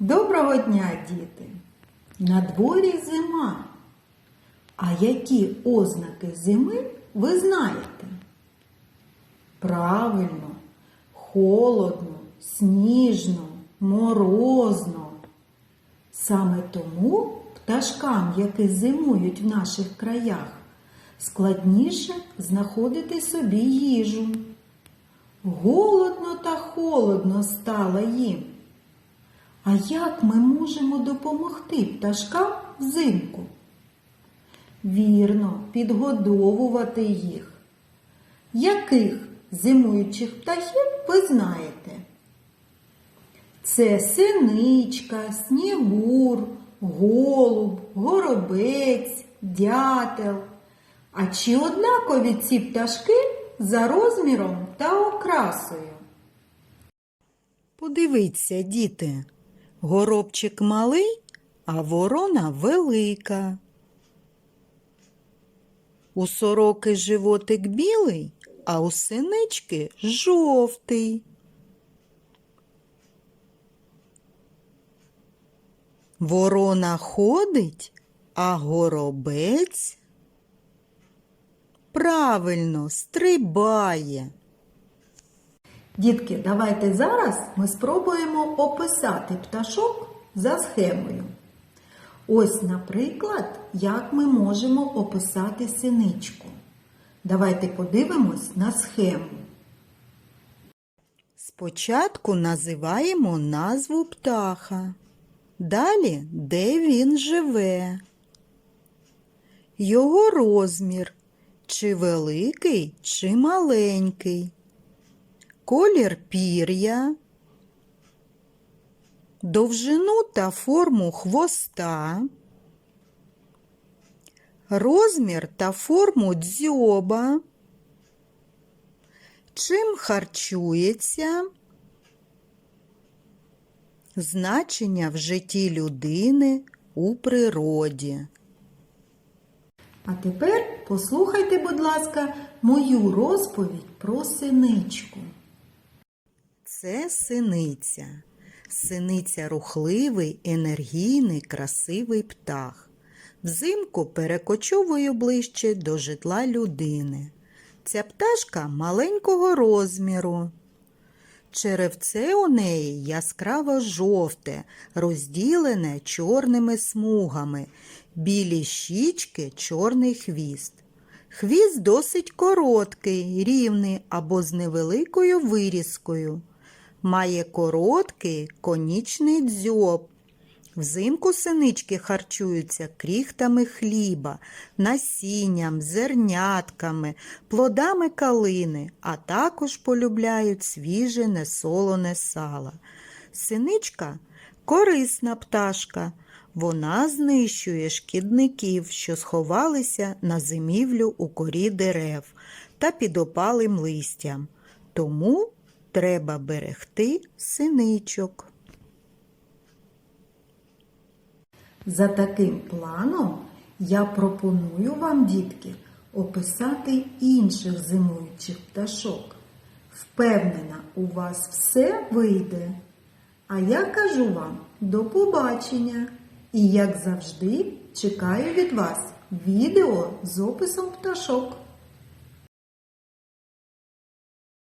Доброго дня, діти! На дворі зима. А які ознаки зими ви знаєте? Правильно, холодно, сніжно, морозно. Саме тому пташкам, які зимують в наших краях, складніше знаходити собі їжу. Голодно та холодно стало їм. А як ми можемо допомогти пташкам взимку? Вірно, підгодовувати їх. Яких зимуючих птахів ви знаєте? Це синичка, снігур, голуб, горобець, дятел. А чи однакові ці пташки за розміром та окрасою? Подивіться, діти, горобчик малий, а ворона велика. У сороки животик білий, а у синички жовтий. Ворона ходить, а горобець правильно стрибає. Дітки, давайте зараз ми спробуємо описати пташок за схемою. Ось, наприклад, як ми можемо описати синичку. Давайте подивимось на схему. Спочатку називаємо назву птаха. Далі, де він живе. Його розмір, чи великий, чи маленький. Колір пір'я, довжину та форму хвоста, розмір та форму дзьоба, чим харчується, значення в житті людини у природі. А тепер послухайте, будь ласка, мою розповідь про синичку. Це синиця. Синиця рухливий, енергійний, красивий птах. Взимку перекочовує ближче до житла людини. Ця пташка маленького розміру. Черевце у неї яскраво жовте, розділене чорними смугами, білі щічки, чорний хвіст. Хвіст досить короткий, рівний або з невеликою вирізкою. Має короткий конічний дзьоб. Взимку синички харчуються кріхтами хліба, насінням, зернятками, плодами калини, а також полюбляють свіже несолоне сало. Синичка корисна пташка. Вона знищує шкідників, що сховалися на зимівлю у корі дерев та під опалим листям. Тому треба берегти синичок. За таким планом я пропоную вам, дітки, описати інших зимуючих пташок. Впевнена, у вас все вийде. А я кажу вам до побачення і, як завжди, чекаю від вас відео з описом пташок.